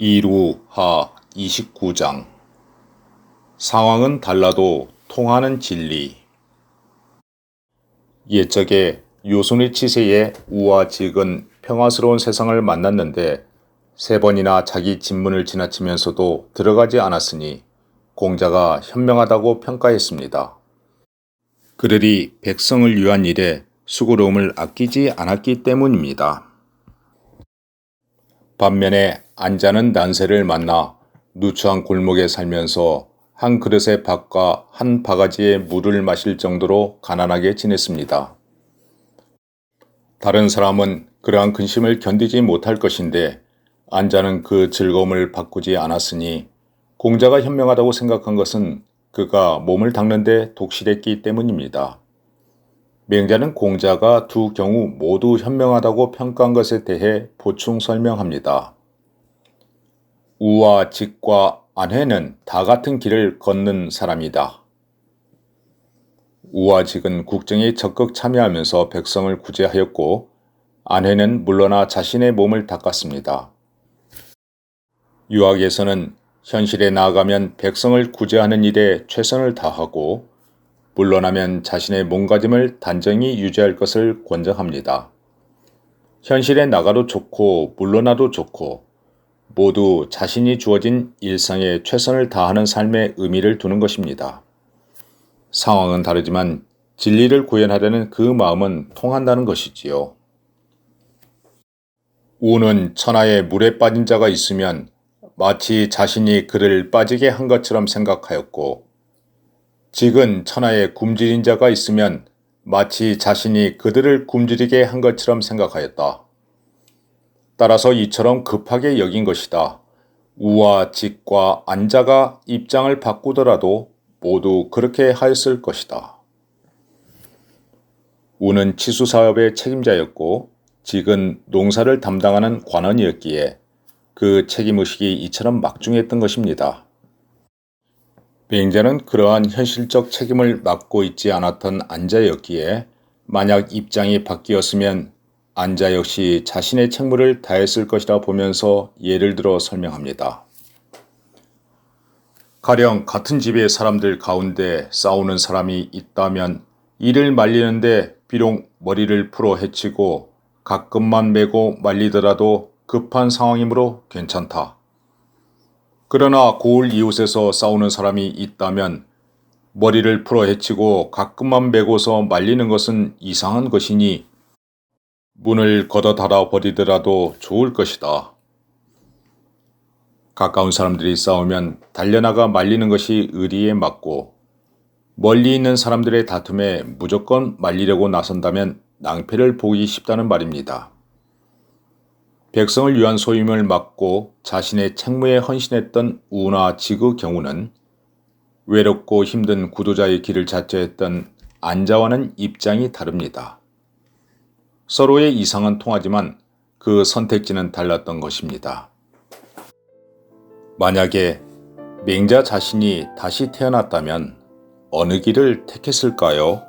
이루하 29장 상황은 달라도 통하는 진리 옛적에 요손의 치세의 우와 지은 평화스러운 세상을 만났는데 세 번이나 자기 진문을 지나치면서도 들어가지 않았으니 공자가 현명하다고 평가했습니다. 그들이 백성을 위한 일에 수고로움을 아끼지 않았기 때문입니다. 반면에 안자는 난세를 만나 누추한 골목에 살면서 한 그릇의 밥과 한 바가지의 물을 마실 정도로 가난하게 지냈습니다. 다른 사람은 그러한 근심을 견디지 못할 것인데 안자는 그 즐거움을 바꾸지 않았으니 공자가 현명하다고 생각한 것은 그가 몸을 닦는데 독실했기 때문입니다. 맹자는 공자가 두 경우 모두 현명하다고 평가한 것에 대해 보충 설명합니다. 우와 직과 안회는 다 같은 길을 걷는 사람이다. 우와 직은 국정에 적극 참여하면서 백성을 구제하였고 안회는 물러나 자신의 몸을 닦았습니다. 유학에서는 현실에 나아가면 백성을 구제하는 일에 최선을 다하고 물러나면 자신의 몸가짐을 단정히 유지할 것을 권장합니다. 현실에 나가도 좋고 물러나도 좋고 모두 자신이 주어진 일상에 최선을 다하는 삶의 의미를 두는 것입니다. 상황은 다르지만 진리를 구현하려는 그 마음은 통한다는 것이지요. 우는 천하에 물에 빠진 자가 있으면 마치 자신이 그를 빠지게 한 것처럼 생각하였고, 직은 천하에 굶주린 자가 있으면 마치 자신이 그들을 굶주리게 한 것처럼 생각하였다. 따라서 이처럼 급하게 여긴 것이다. 우와 직과 안자가 입장을 바꾸더라도 모두 그렇게 하였을 것이다. 우는 치수 사업의 책임자였고 직은 농사를 담당하는 관원이었기에 그 책임의식이 이처럼 막중했던 것입니다. 비행자는 그러한 현실적 책임을 맡고 있지 않았던 안자였기에 만약 입장이 바뀌었으면 안자 역시 자신의 책무를 다했을 것이라 보면서 예를 들어 설명합니다. 가령 같은 집의 사람들 가운데 싸우는 사람이 있다면 이를 말리는데 비록 머리를 풀어 해치고 가끔만 메고 말리더라도 급한 상황이므로 괜찮다. 그러나 고을 이웃에서 싸우는 사람이 있다면 머리를 풀어 해치고 가끔만 메고서 말리는 것은 이상한 것이니 문을 걷어 닫아 버리더라도 좋을 것이다. 가까운 사람들이 싸우면 달려나가 말리는 것이 의리에 맞고 멀리 있는 사람들의 다툼에 무조건 말리려고 나선다면 낭패를 보기 쉽다는 말입니다. 백성을 위한 소임을 맡고 자신의 책무에 헌신했던 우나 지그 경우는 외롭고 힘든 구도자의 길을 자처했던 안자와는 입장이 다릅니다. 서로의 이상은 통하지만 그 선택지는 달랐던 것입니다. 만약에 맹자 자신이 다시 태어났다면 어느 길을 택했을까요?